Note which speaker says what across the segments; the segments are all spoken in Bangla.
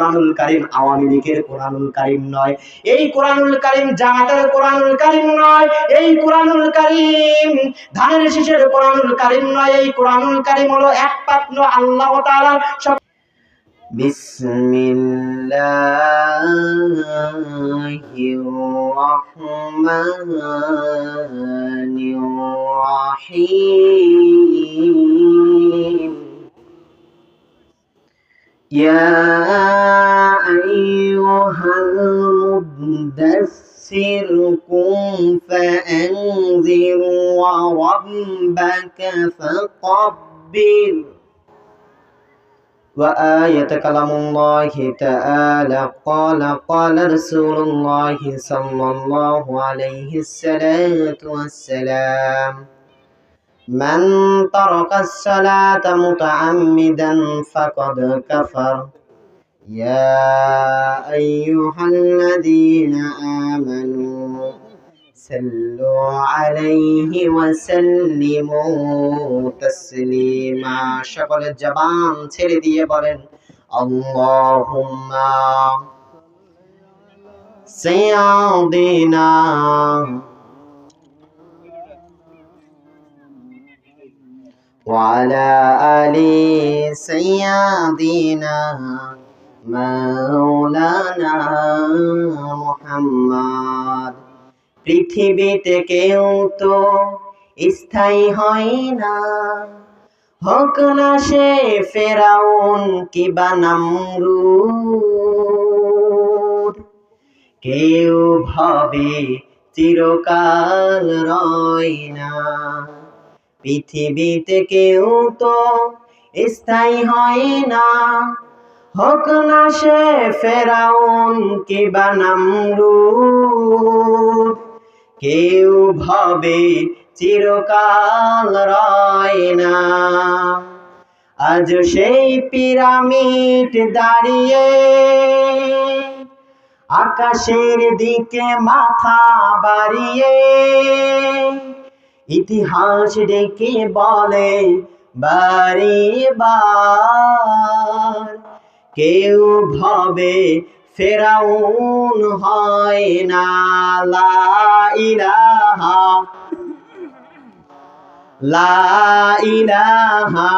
Speaker 1: কোরআনুল কারিম আওয়ামী লীগের কোরআনুল কারিম নয় এই কোরআনুল কারিম জামাতের কোরআনুল কারিম নয় এই কোরআনুল কারিম ধানের শীষের কোরআনুল কারিম নয় এই কোরআনুল কারিম হলো একমাত্র আল্লাহ তাআলার সব بسم الله الرحمن الرحيم يا أيها المدثر قم فأنذر وربك فقبر وآية كلام الله تعالى قال قال رسول الله صلى الله عليه الصلاة والسلام من ترك الصلاة متعمدا فقد كفر يا أيها الذين آمنوا صلوا عليه وسلموا تسليما সকলের জবান ছেড়ে দিয়ে বলেন আল্লাহুম্মা সাইয়্যিদিনা وعلى آل سيدنا مولانا محمد পৃথিবীতে কেউ তো স্থায়ী হয় না হোক না সে ফেরাউন কিবা নামরুদ কেউ ভাবে চিরকাল রয় না পৃথিবীতে কেউ তো স্থায়ী হয় না। হোক না সে ফেরাউন কিবা নামরুদ, কেউ ভাবে চিরকাল রয় না। আজ সেই পিরামিড দাঁড়িয়ে আকাশের দিকে মাথা বাড়িয়ে ইতিহাস ডেকে বলে বারে বার। কেউ ভাবে ফেরাউন হয় না লা ইলাহা লা ইলাহা।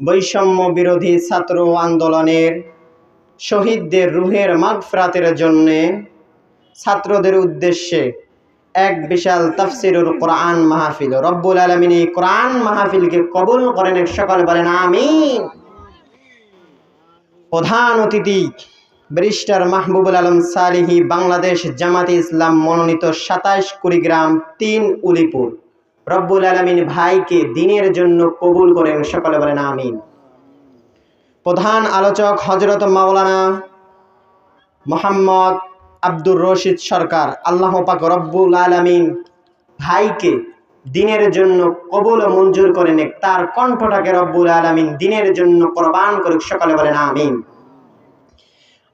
Speaker 1: বৈষম্য বিরোধী ছাত্র আন্দোলনের শহীদদের রুহের মাগফরাতের জন্যে ছাত্রদের উদ্দেশ্যে এক বিশাল তাফসিরুল কোরআন মাহফিল। রব্বুল আলমিন কোরআন মাহফিলকে কবুল করেন সকলে বলেন আমিন। প্রধান অতিথি ব্যারিস্টার মাহবুবুল আলম সালিহি বাংলাদেশ জামাতে ইসলাম মনোনীত সাতাইশ কুড়িগ্রাম তিন উলিপুর। রব্বুল আলমিন ভাইকে দিনের জন্য কবুল করেন, সকলে বলেন আমিন। প্রধান আলোচক হজরত মাওলানা মোহাম্মদ আব্দুর রশিদ সরকার, আল্লাহ পাক রব্বুল আলমিন ভাইকে দিনের জন্য কবুল মঞ্জুর করে নেক। তার কণ্ঠটাকে রব্বুল আলমিন দিনের জন্য কোরবান করুক। সকলে বলেন আমিন।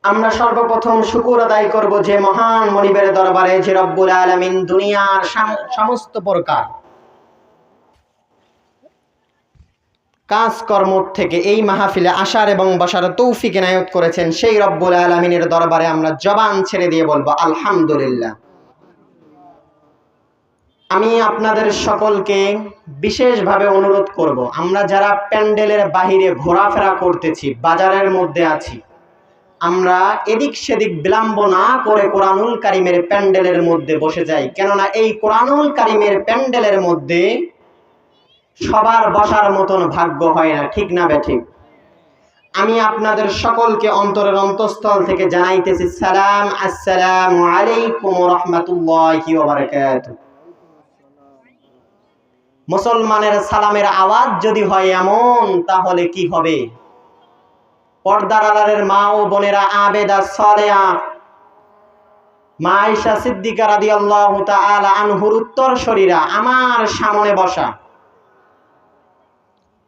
Speaker 1: আমরা সর্বপ্রথম শুকুর আদায় করব যে মহান মনিবের দরবারে, যে রব্বুল আলমিন দুনিয়ার সমস্ত প্রকার কাজকর্ম থেকে এই মাহফিলে আসার এবং বসার তৌফিক এনায়ত করেছেন, সেই রব্বুল আলমিনের দরবারে আমরা জবান ছেড়ে দিয়ে বলব, আলহামদুলিল্লাহ। আমি আপনাদের সকলকে বিশেষভাবে অনুরোধ করব, আমরা যারা প্যান্ডেলের বাহিরে ঘোরাফেরা করতেছি, বাজারের মধ্যে আছি, আমরা এদিক সেদিক বিলম্ব না করে কোরআনুল কারিমের প্যান্ডেলের মধ্যে বসে যাই। কেননা এই কোরআনুল কারিমের প্যান্ডেলের মধ্যে সবার বসার মতন ভাগ্য হয় না, ঠিক না বেঠিক আমি আপনাদের সকলকে অন্তরের অন্তঃস্থল থেকে জানাইতেছি, সালাম, আসসালামু আলাইকুম রহমতুল্লাহি বারাকাতুহু। মুসলমানের সালামের আওয়াজ যদি হয় এমন, তাহলে কি হবে? পর্দার আড়ালের মা ও বোনেরা আবেদা সলেয়া মা আয়েশা সিদ্দিকা রাদিয়াল্লাহু তাআলা আনহুর উত্তর শরীরা, আমার সামনে বসা।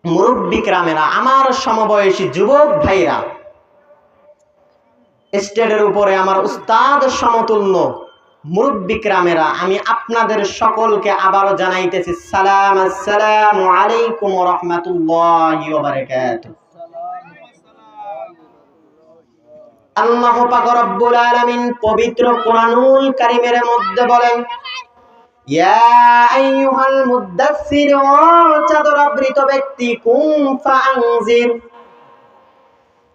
Speaker 1: মুরব্বী গ্রামেরা, আমার সমবয়সী যুবক ভাইরা, স্টেজের উপরে আমার উস্তাদ সমতুল্য মুরব্বী গ্রামেরা আমি আপনাদের সকলকে আবারও জানাইতেছি, সালাম, আসসালামু আলাইকুম রহমতুল্লাহি আল্লাহ পবিত্র কোরআনুল কারীমের মধ্যে বলেন, ইয়া আইয়ুহাল মুদ্দাসসির ব্যক্তি, কুম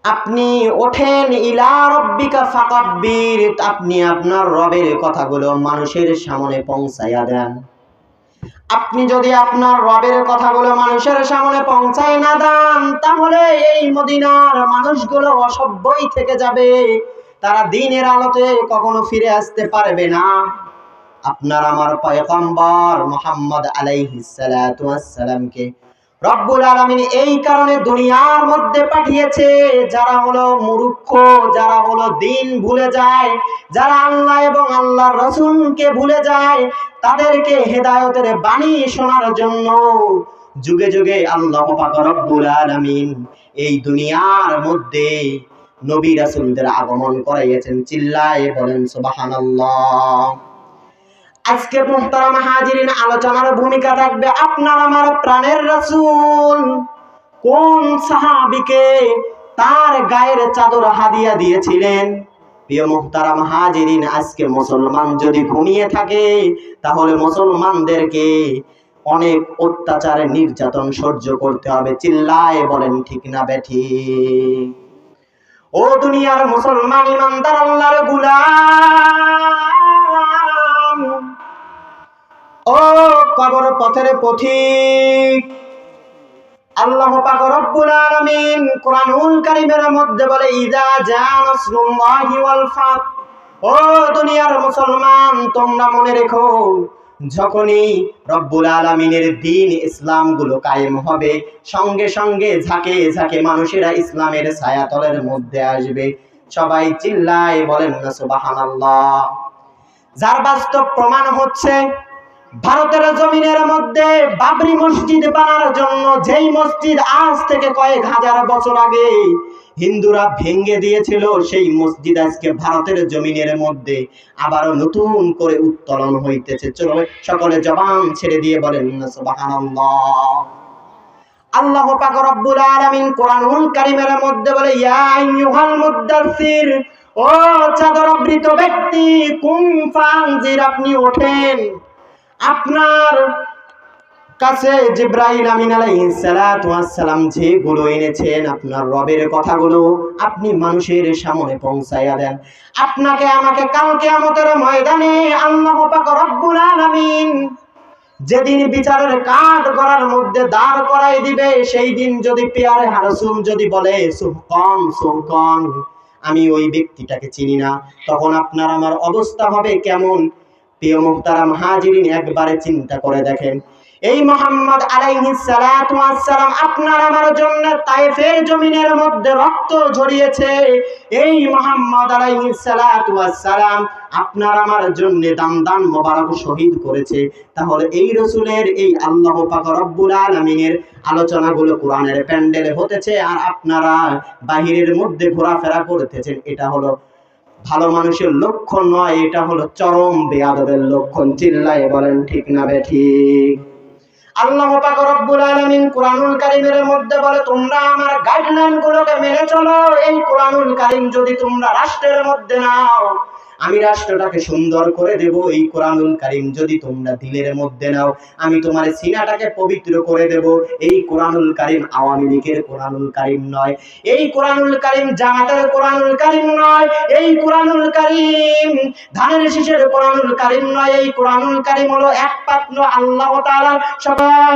Speaker 1: আপনি ওঠেন ইলা রব্বিকা ফাকাব্বির আপনি আপনার রবের কথাগুলো মানুষের সামনে পৌঁছাইয়া দেন। আপনি যদি আপনার রবের কথাগুলো মানুষের সামনে পৌঁছায় না দেন, তাহলে এই মদিনার মানুষগুলো অসভ্যই থেকে যাবে। তারা দিনের আলোতে কখনো ফিরে আসতে পারবে না। আপনার আমার পয়গম্বর মোহাম্মদ আলাইহিস সালাতু ওয়াস রব্বুল আলমিন এই কারণে দুনিয়ার মধ্যে পাঠিয়েছে, যারা হলো মূর্খ, যারা হলো দিন ভুলে যায়, যারা আল্লাহ এবং আল্লাহর রসুলকে ভুলে যায়, তাদেরকে হেদায়তের বাণী শোনার জন্য যুগে যুগে আল্লাহ পাক রব্বুল আলমিন এই দুনিয়ার মধ্যে নবী রাসুলদের আগমন করাইয়েছেন। চিল্লায় বলেন, সুবহানাল্লাহ। আজকে মুহতারাম হাজিরিন আলোচনার ভূমিকা থাকবে আপনার আমার প্রাণের রাসূল। কোন সাহাবীকে তার গায়ের চাদর হাদিয়া দিয়েছিলেন? প্রিয় মুহতারাম হাজিরিন, আজকে মুসলমান যদি ঘুমিয়ে থাকে, তাহলে মুসলমানদেরকে অনেক অত্যাচার নির্যাতন সহ্য করতে হবে। চিল্লায় বলেন, ঠিক না বেঠি ও দুনিয়ার মুসলমান ইমানদার, আল্লাহর গুলাম। কবর পথের পথিক। আল্লাহ পাক রব্বুল আলামিন কোরআনুল কারীমের মধ্যে বলে ইজা জা ওয়াল ফাত। ও দুনিয়ার মুসলমান, তোমরা মনে রেখো, যখনই রব্বুল আলমিনের দিন ইসলামগুলো কায়েম হবে, সঙ্গে সঙ্গে ঝাঁকে ঝাঁকে মানুষেরা ইসলামের ছায়াতলের মধ্যে আসবে। সবাই চিল্লায় বলেন না, সুবহানাল্লাহ। যার বাস্তব প্রমাণ হচ্ছে ভারতের জমিনের মধ্যে বাবরি মসজিদ বানার জন্য যেই মসজিদ আজ থেকে কয়েক হাজার বছর আগে হিন্দুরা ভেঙ্গে দিয়েছিল, সেই মসজিদ আজকে ভারতের জমিনের মধ্যে আবারও নতুন করে উত্তোলন হইতেছে। চলো সকলে জবান ছেড়ে দিয়ে বলেন, সুবহানাল্লাহ। আল্লাহ পাক রব্বুল আলামিন কোরআনুল কারীমের মধ্যে বলে, ইয়া আইয়ুহাল ও চাদরাবৃত ব্যক্তি, কুম ফানজির, আপনি ওঠেন। আপনার কাছে জিব্রাইল আমিন আলাইহিস সালাতু ওয়াস সালাম যেগুলো এনেছেন, আপনার রবের কথাগুলো আপনি মানুষের সামনে পৌঁছাইয়া দেন। আপনাকে, আমাকে কাল কিয়ামতের ময়দানে আল্লাহ পাক রব্বুল আলামিন যেদিন বিচারের কাঠ গড়ার মধ্যে দাঁড় করাই দিবে, সেই দিন যদি পেয়ারে হারসুম যদি বলে সুহকন সুহকন আমি ওই ব্যক্তিটাকে চিনি না। তখন আপনার আমার অবস্থা হবে কেমন? প্রিয় মুহতারাম হাজিরিন, একবারে চিন্তা করে দেখেন। এই মোহাম্মদ আলাইহিস সালাতু আপনার আমার জন্য তায়েফের জমিনের মধ্যে রক্ত ঝরিয়েছে। এই মোহাম্মদ আলাইহিস সালাতু ওয়াস সালাম আপনার আমার জন্য দান দান মোবারক শহীদ করেছে। তাহলে এই রসুলের এই আল্লাহ পাক রব্বুল আলামিনের আলোচনাগুলো কোরআনের প্যান্ডেলে হতেছে আর আপনারা বাহিরের মধ্যে ঘোরাফেরা করতেছেন। এটা হলো ভালো মানুষের লক্ষণ নয়, এটা হলো চরম বেয়াদবের লক্ষণ। চিল্লায় বলেন, ঠিক না বে, ঠিক। আল্লাহ রব্বুল আলামিন কোরআনুল কারীমের মধ্যে বলে, তোমরা আমার গাইডলাইন গুলোকে মেনে চলো। এই কোরআনুল কারীম যদি তোমরা রাষ্ট্রের মধ্যে নাও আমি রাষ্ট্রটাকে সুন্দর করে দেব, এই কোরআনুল কারীম যদি তোমরা দিলের মধ্যে নাও, আমি তোমার সিনাটাকে পবিত্র করে দেব। এই কোরআনুল কারীম আওয়ামী লীগের কোরআনুল কারীম নয়। এই কোরআনুল কারীম জামাতের কোরআনুল কারীম নয়। এই কোরআনুল কারীম ধানের শীষের কোরআনুল কারীম নয়। এই কোরআনুল কারীম হলো একমাত্র আল্লাহ সবার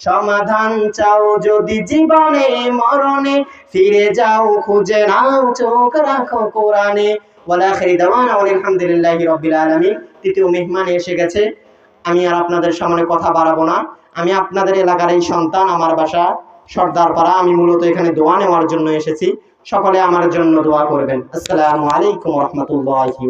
Speaker 1: সমাধান চাও যদি জীবনে, মরণে, ফিরে যাও, খুঁজে নাও, চোখ রাখো কোরআনে। আলহামদুলিল্লাহি রাব্বিল তৃতীয় মেহমান এসে গেছে। আমি আর আপনাদের সামনে কথা বাড়াবো না। আমি আপনাদের এলাকার এই সন্তান, আমার বাসা, সর্দারপাড়া। আমি মূলত এখানে দোয়া নেওয়ার জন্য এসেছি। সকলে আমার জন্য দোয়া করবেন। আসসালামু আলাইকুম রহমতুল্লাহি